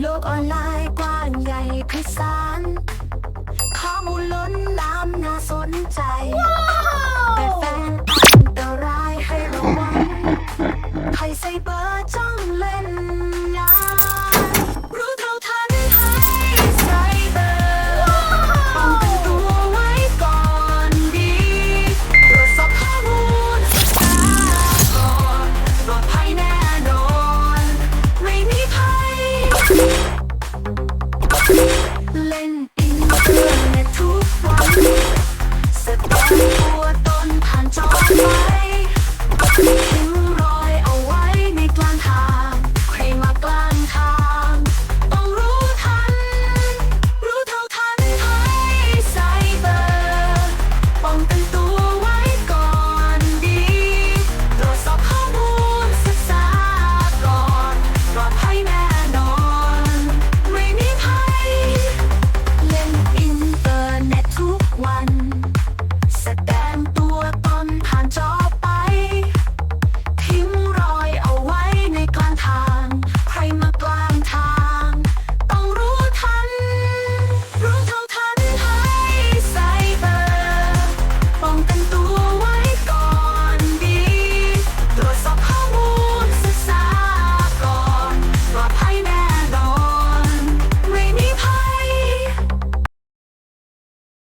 โลกออนไลน์กว้างใหญ่ไพศาลข้อมูลล้นลามน่าสนใจ แต่แฟนอันตรายให้ระวังใครใส่เบอร์จ้องเล่นงาน